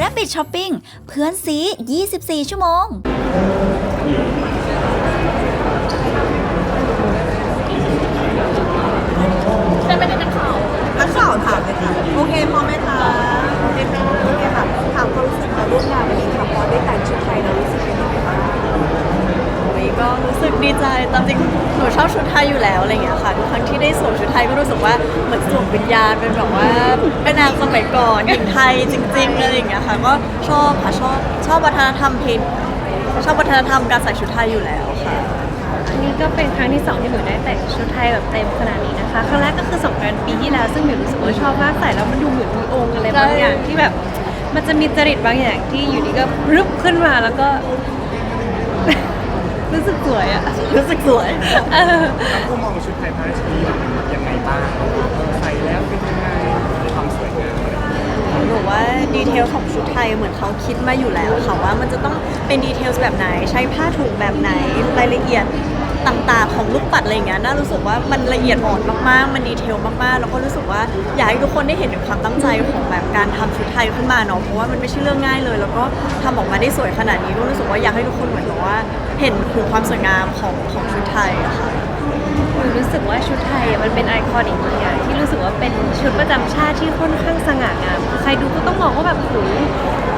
Rabbit Shopping เพื่อนซี 24 ชั่วโมงนักข่าวถามเลยค่ะ โอเคพร้อมไหมคะโอเคค่ะโอเคค่ะ ถามความรู้สึกมาร่วมงานวันนี้ค่ะพอได้แต่งชุดไทยแล้วรู้สึกยังไงบ้างวันนี้ก็รู้สึกดีใจตามจริงหนูชอบชุดไทยอยู่แล้วอะไรเงี้ยค่ะทุกครั้งที่ ได้สวมชุดไทยก็รู้สึกว่าเหมือนสวมวิญญาณเป็นแบบว่าเป็นนางสมัยก่อนหญิงไทยจริงๆอะไรอย่างเงี้ยค่ะก็ชอบค่ะชอบชอบวัฒนธรรมเพลชอบวัฒนธรรมการใส่ชุดไทยอยู่แล้วค่ะอันนี้ก็เป็นครั้งที่สองที่หมิวได้แต่งชุดไทยแบบเต็มขนาดนี้นะคะครั้งแรกก็คือสงกรานต์ปีที่แล้วซึ่งหมิวรู้สึกว่าชอบมากใส่แล้วมันดูเหมือนมีองค์อะไรบางอย่างที่แบบมันจะมีจริตบางอย่างที่อยู่ดีก็รึบขึ้นมาแล้วก็ รู้สึกสวยอะรู้สึกสวย เออผู้มองชุดไทยพระราชนีเป็นยังไงบ้างใส่แล้วเป็นยังไงความสวยงามอะไรอย่างเงี้ยหนูว่าดีเทลของชุดไทยเหมือนเขาคิดมาอยู่แล้วค่ะว่ามันจะต้องเป็นดีเทลแบบไหน ใช้ผ้าถุงแบบไหนรายละเอียด ต่างๆ ของลูกปัดอะไรอย่างเงี้ยน่ารู้สึกว่ามันละเอียดอ่อนมากๆ มันดีเทลมากๆ แล้วก็รู้สึกว่าอยากให้ทุกคนได้เห็นถึงความตั้งใจของแบบการทำชุดไทยขึ้นมาเนาะเพราะว่ามันไม่ใช่เรื่องง่ายเลย แล้วก็ทำออกมาได้สวยขนาดนี้ก็รู้สึกว่าอยากให้ทุกคนเหมือนกับว่า เห็นถึงความสวยงามของของชุดไทยอะค่ะหมิวรู้สึกว่าชุดไทยอะมันเป็นไอคอนิกบางอย่างที่รู้สึกว่าเป็นชุดประจำชาติที่ค่อนข้างสง่างามคือใครดูก็ต้องมองว่าแบบโห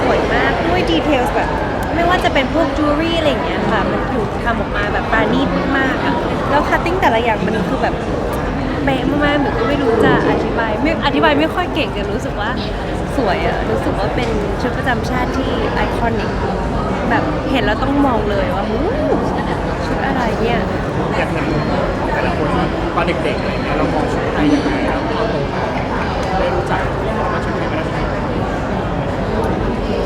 สวยมากด้วยดีเทลแบบ ไม่ว่าจะเป็นพวกจูเรี่อะไรอย่างเงี้ยค่ะ มันถูกทำออกมาแบบปราณีตมากๆอะแล้วคัตติ้งแต่ละอย่างมันคือแบบเป๊ะมากๆหนูก็ไม่รู้จะอธิบายไม่อธิบายไม่ค่อยเก่งแต่รู้สึกว่าสวยอะรู้สึกว่าเป็นชุดประจำชาติที่ไอคอนิกแบบเห็นแล้วต้องมองเลยว่าหูชุดอะไรเนี่ยอยากเห็นแต่ละคนตอนเด็กๆอะไรเงี้ยเรามองชุดไทยยังไงแล้วพอโตมาได้รู้จักว่าชุดไทยพระราชนีเป็นยังไง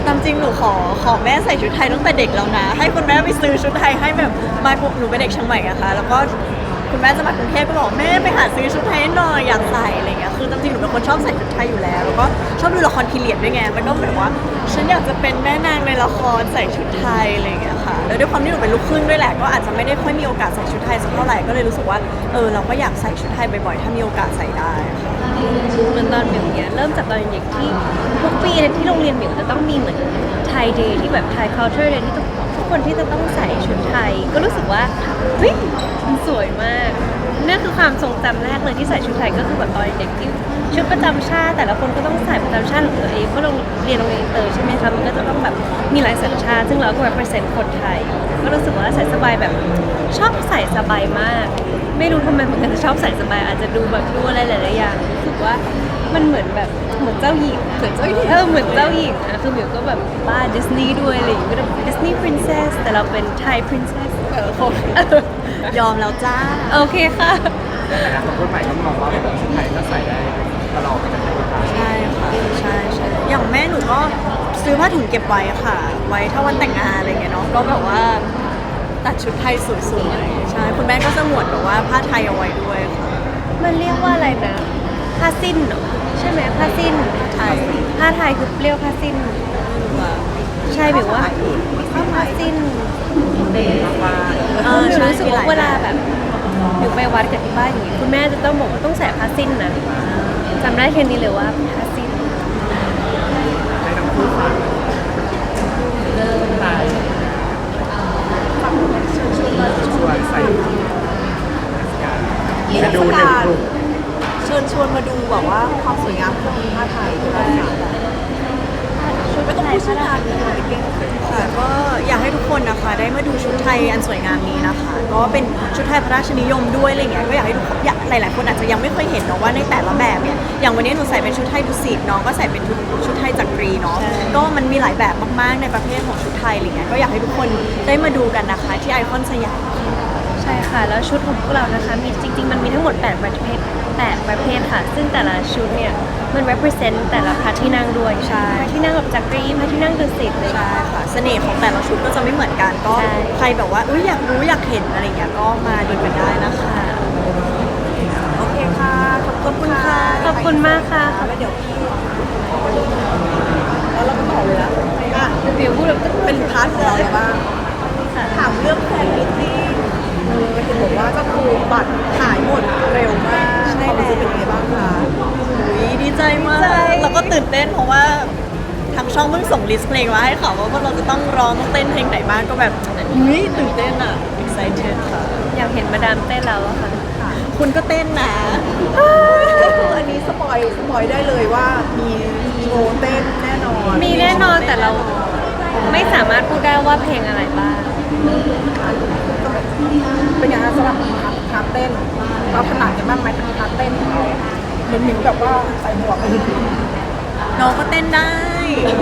ตามจ ริงหนูขอขอแม่ใส่ชุดไทยตั้งแต่เด็กแล้วนะ ให้คุณแม่ไปซื้อชุดไทยให้แบบมาหนูเป็นเด็กเชียงใหม่อะค่ะ แล้วก็ คุณแม่จะมากรุงเทพก็บอกแม่ไปหาซื้อชุดไทยหน่อยอยากใส่อะไรเงี้ยคือจริงๆหนูเป็นคนชอบใส่ชุดไทยอยู่แล้ว แล้วก็ชอบดูละครพีเรียดด้วยไงมันก็แบบว่า ฉันอยากจะเป็นแม่นางในละครใส่ชุดไทยอะไรเงี้ยค่ะแล้วด้วยความที่หนูเป็นลูกครึ่งด้วยแหละก็อาจจะไม่ได้ค่อยมีโอกาสใส่ชุดไทยสักเท่าไหร่ก็เลยรู้สึกว่าเออเราก็อยากใส่ชุดไทยบ่อยๆถ้ามีโอกาสใส่ได้ค่ะ เหมือนตอนเหมิวเนี่ยเริ่มจากตอนเด็กที่ทุกปีที่โรงเรียนเหมิวจะต้องมีเหมือนไทยเดย์ที่แบบไทย culture day ที่ทุกทุกคนที่จะต้องใส่ชุดไทย ก็รู้สึกว่าเฮ้ยมันสวยมาก นั่นคือความทรงจำแรกเลยที่ใส่ชุดไทยก็คือแบบตอนเด็กที่ชุดประจำชาติ แต่ละคนก็ต้องใส่ประจำชาติของตัวเองเพราะโรงเรียนโรงเรียนอินเตอร์ใช่ไหมคะมันก็จะต้องแบบมีหลายสัญชาติ ซึ่งเราก็ represent คนไทย ก็รู้สึกว่าใส่สบายแบบชอบใส่สบายมาก ไม่รู้ทำไมเหมือนกันชอบใส่สบายอาจจะดูแบบดูอะไรหลายๆอย่างรู้สึกว่ามันเหมือนแบบเหมือนเจ้าหญิง เหมือนเจ้าหญิงเออเหมือนเจ้าหญิงอะคือหมิวก็แบบบ้าดิสนีย์ด้วยอะไรอย่างเงี้ยก็ดิสนีย์พรินเซสแต่เราเป็นไทยพรินเซสเออโอ ยอมแล้วจ้า โอเคค่ะ แต่อนาคตใหม่ก็มองว่าแบบชุดไทยก็ใส่ได้ตลอดไปจนถึงตายใช่ค่ะใช่ใช่อย่างแม่หนูก็ซื้อผ้าถุงเก็บไว้ค่ะ ไว้ถ้าวันแต่งงานอะไรเงี้ยเนาะก็แบบว่าตัดชุดไทยสวยๆใช่คุณแม่ก็สงวนแบบว่าผ้าไทยเอาไว้ด้วยค่ะมันเรียกว่าอะไรนะผ้าสิ้นเหรอใช่ไหมผ้าสิ้นไทยผ้าไทยคือเรียกผ้าสิ้น ใช่หมิวว่าผ้าสิ้นเอเอออใช่รู้สึกว่าเวลาแบบหนูไปวัดกับที่บ้านอย่างงี้คุณแม่จะต้องบอกว่าต้องใส่ผ้าสิ้นนะจำได้แค่นี้เลยว่าผ้าสิ้นให้ทั้งคู่ฝากไทยชวนใส่จะดูหนึ่งกลุ่ม เชิญชวนมาดูแบบว่าความสวยงามของผ้าไทยได้ค่ะ ไม่ต้องพูดชื่อนานเลยเก่งค่ะก็อยากให้ทุกคนนะคะ ได้มาดูชุดไทยอันสวยงามนี้นะคะ ก็เป็นชุดไทยพระราชนิยมด้วยอะไรเงี้ยก็อยากให้ทุกคนอยากหลายๆคนอาจจะยังไม่เคยเห็นเนาะว่าในแต่ละแบบเนี่ยอย่างวันนี้หนูใส่เป็นชุดไทยดุสิตน้องก็ใส่เป็นชุดชุดไทยจักรีเนาะก็มันมีหลายแบบมากๆในประเภทของชุดไทยอะไรเงี้ยก็อยากให้ทุกคนได้มาดูกันนะคะ ที่ไอคอนสยาม ใช่ค่ะ แล้วชุดของพวกเรานะคะมีจริง ๆ มันมีทั้งหมด 8 ประเภท8ประเภทค่ะ ซึ่งแต่ละชุดเนี่ยมัน represent แต่ละพระที่นั่งด้วยใช่พระที่นั่งแบบจักรีพระที่นั่งดุสิตเลย ใช่ค่ะ เสน่ห์ของแต่ละชุดก็จะไม่เหมือนกันก็ใช่ ใครแบบว่าอุ้ยอยากรู้อยากเห็นอะไรเงี้ยก็มาดูกันได้นะคะ โอเคค่ะ ขอบคุณค่ะขอบคุณมากค่ะแล้วเดี๋ยวพี่แล้วเราก็ต่อเลยนะอะบิวพูดแบบเป็นพาร์ทของเราเลยบ้าง ค่ะ ถามเรื่องแฟนมิตติ้งมันจะ บอกว่าก็คือบัตรขายหมดเร็วมากความรู้สึกเป็นยังไงบ้างคะอุ๊ยดีใจมาก แล้วก็ตื่นเต้นเพราะว่าทางช่องเพิ่งส่งลิสต์เพลงมาให้เขาว่าพวกเราจะต้องร้องต้องเต้นเพลงไหนบ้างก็แบบเฮ้ยตื่นเต้นอะ excited ค่ะ อยากเห็นมาดามเต้นแล้วอะค่ะ คุณก็เต้นนะ อันนี้สปอยสปอยได้เลยว่ามีโชว์เต้นแน่นอนมีแน่นอนแต่เราไม่สามารถพูดได้ว่าเพลงอะไรบ้าง เป็นยังไงสำหรับพาร์ทพาร์ทเต้น เราถนัดกันบ้างไหมพาร์ทเต้นของเราเหมือนหมิวแบบว่าใส่หมวกน้องก็เต้นได้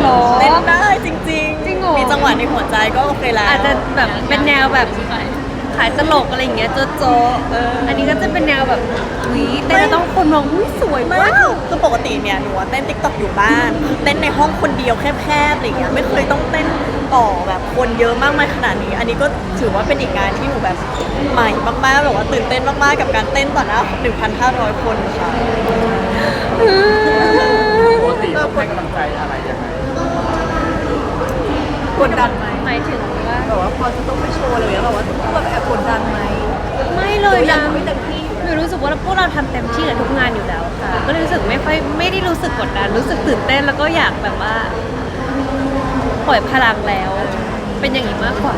หรอ เต้นได้จริง ๆ จริงเหรอ มีจังหวะในหัวใจก็โอเคแล้วอาจจะแบบเป็นแนวแบบขายตลกอะไรอย่างเงี้ยโจ๊ะโจ๊ะเอออันนี้ก็จะเป็นแนวแบบหวีเต้นแล้วต้องคนมองอุ้ยสวยไม่มากคือคือปกติเนี่ยหนูอะเต้นติ๊กต็อกอยู่บ้านเต้นในห้องคนเดียวแคบๆอะไรเงี้ยไม่เคยต้องเต้นต่อแบบคนเยอะมากมายขนาดนี้ อันนี้ก็ถือว่าเป็นอีกงานที่หนูแบบใหม่มากๆแบบว่าตื่นเต้นมากๆกับการเต้นต่อหน้า1,500 คนค่ะ ปกติเราให้กำลังใจอะไรยังไง กดดันไหมหมายถึงว่า แบบว่าพอจะต้องไปโชว์เลยแล้วแบบว่าต้องแบบแอบกดดันไหมไม่เลยหรือยันะงไม่เต็มที่หนูรู้สึกว่าพวกเราทำเต็มที่กับทุกงานอยู่แล้วค่ะ ก็เลยรู้สึกไม่ค่อยไม่ได้รู้สึกกดดัน รู้สึกตื่นเต้นแล้วก็อยากแบบว่าปล่อยพลังแล้ว เป็นอย่างนี้มากกว่า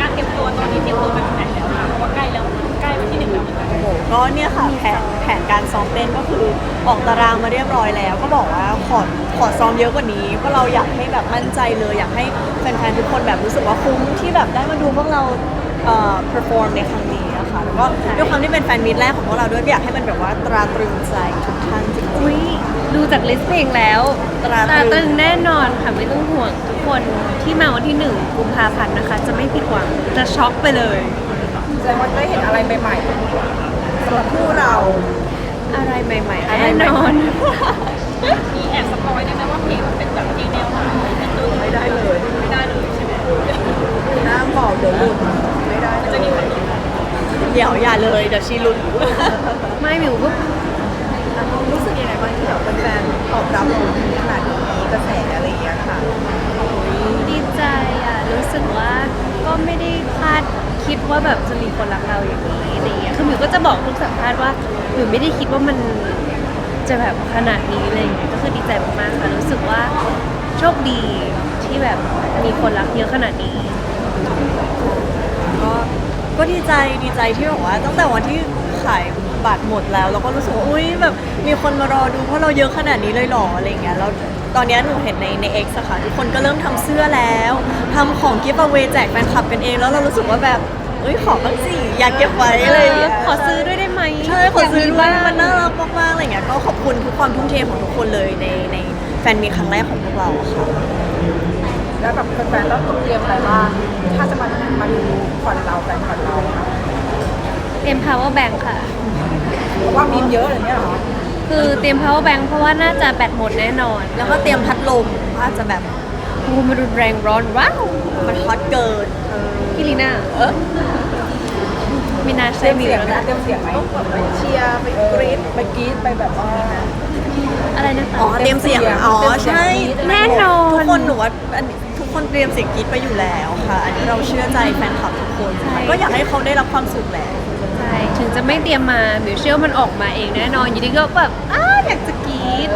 การเตรียมตัวตอนนี้เตรียมตัวไปถึงไหนแล้วคะเพราะว่าใกล้แล้วใกล้วันที่หนึ่งแล้วเหมือนกัน โอ้โหก็เนี่ยค่ะแผน แผนการซ้อมเต้นก็คือออกตารางมาเรียบร้อยแล้ว ก็บอกว่าขอขอซ้อมเยอะกว่านี้เพราะเราอยากให้แบบมั่นใจเลย อยากให้แฟนๆทุกคนแบบรู้สึกว่าคุ้มที่แบบได้มาดูพวกเราเอ่อ perform ในครั้งนี้นะคะแล้วก็ด้วยความที่เป็นแฟนมิตรแรกของพวกเราด้วยก็อยากให้มันแบบว่าตราตรึงใจทุกท่านจริงอุ้ยดูจากลิสต์เพลงแล้วตราตรึง ตรึงแน่นอนค่ะไม่ต้องห่วงทุกคนที่มาวันที่หนึ่งกุมภาพันธ์นะคะ จะไม่ผิดหวังจะช็อกไปเลย แสดงว่าได้เห็นอะไรใหม่ๆ สำหรับคู่เรา อะไรใหม่ๆอะไรแน่ใหม่นๆ อน มีแอบสปอยได้ไหมว่าเพลงมันเป็นแบบเพลงแนวไหนเป็นตัวไม่ได้เลย ไม่ได้เลยใช่ไหมน้ำบอกเดี๋ยวหลุดไม่ได้จะมีคนรู้ๆเดี๋ยวอย่าเลยเดี๋ยวชีลุ้นไม่หมิวก็รู้สึกยังไงบ้างที่แบบแฟนๆตอบรับเราดีขนาดนี้กระแสอะไรอย่างเงี้ยค่ะ ดีใจอะ รู้สึกว่าก็ไม่ได้คาด คิดว่าแบบจะมีคนรักเราอย่างนี้อะไรอย่างเงี้ยคือหมิวก็จะบอกทุกสัมภาษณ์ว่าหมิวไม่ได้คิดว่ามันจะแบบขนาดนี้อะไรอย่างเงี้ยก็คือดีใจมากๆค่ะรู้สึกว่าโชคดีที่แบบมีคนรักเยอะขนาดนี้ ก็ก็ดีใจดีใจที่แบบว่าตั้งแต่วันที่ขายบัตรหมดแล้ว เราก็รู้สึกว่าอุ้ยแบบมีคนมารอดูเพราะเราเยอะขนาดนี้เลยหรออะไรอย่างเงี้ยแล้ว ตอนเนี้ยหนูเห็นในใน X อะค่ะทุกคนก็เริ่มทำเสื้อแล้วทำของกิฟต์เอาไว้แจกแฟนคลับกันเอง แล้วเรารู้สึกว่าแบบเอ้ยขอบ้างสิอยากเก็บไว้อะไรอย่างเงี้ยขอซื้อด้วยได้ไหมใช่ขอซื้อด้วยยากมีบ้าง มันน่ารักมากๆอะไรเงี้ยก็ขอบคุณทุกความทุ่มเทของทุกคนเลยในในแฟนมีตครั้งแรกของพวกเราอะค่ะ แล้วแบบแฟนๆต้องเตรียมอะไรบ้างถ้าจะมามาดูคอนเราแฟนคอนเราเตรียม power bank ค่ะ เพราะว่ามีเยอะอย่างเงี้ยเหรอ คือเตรียม power bank เพราะว่าน่าจะแบตหมดแน่นอนแล้วก็เตรียมพัดลมว่าจะแบบโอ้มารุนแรงร้อนว้าวมันฮอตเกินพี่ลีน่าเออไม่น่าเตใช่รียมมิเสีวยงแล้วไหมนะเตรียมเสียงไหมต้องแบบไปเชียร์ไปกรี๊ดไปกรี๊ดไปแบบว่า อะไรนะคะอ๋อเตรียมเสียงอ๋อใช่แน่นอนทุกคนหนูว่าอันนี้ทุกคนเตรียมเสียงกรีดไปอยู่แล้วค่ะ อันนี้เราเชื่อใจแฟนคลับทุกคนค่ะก็อยากให้เขาได้รับความสุขแหละใช่ ถึงจะไม่เตรียมมามิวเชื่อว่ามันออกมาเองแน่นอนอยู่ดีก็แบบอ้าอยากจะกรีด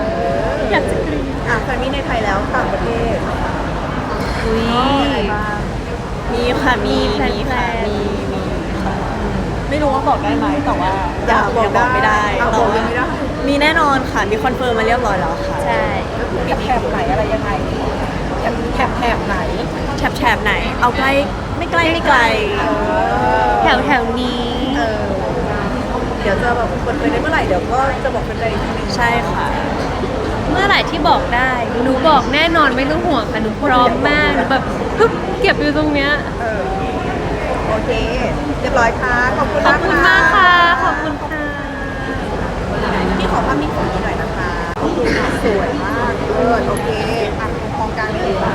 อยากจะกรีดอะแฟนมีในไทยแล้วต่างประเทศอุ้ยอะไรบ้างมีค่ะมีมีแพลนมีค่ะๆมีมีค่ะไม่รู้ว่าบอกได้ไหมแต่ว่าอยากบอกยังบอกไม่ได้อะแต่บอกว่ายังไม่ได้ มีแน่นอนค่ะมีคอนเฟิร์มมาเรียบร้อยแล้วค่ะใช่แถบแถบไหนอะไรยังไงแถบแถบแถบไหนแถบแถบไหน เอาใกล้ไม่ใกล้ไม่ไกลแถวแถวนี้เออเดี๋ยวจะแบบคนไปได้เมื่อไหร่เดี๋ยวก็จะบอกเป็นไปอีกทีนึงใช่ค่ะ เมื่อไหร่ที่บอกได้ หนูบอกแน่นอนไม่ต้องห่วงค่ะ หนูพร้อมมากหนูแบบปึ๊บเก็บอยู่ตรงเนี้ย เออโอเค เรียบร้อยค่ะ ขอบคุณขอบมากคุณมากค่ะ ขอบคุณค่ะ พี่ขอภาพนิ่งของนี้หน่อยนะคะขอบคุณค่ะสวยมากเออโอเคอะมองกลางเลยค่ะ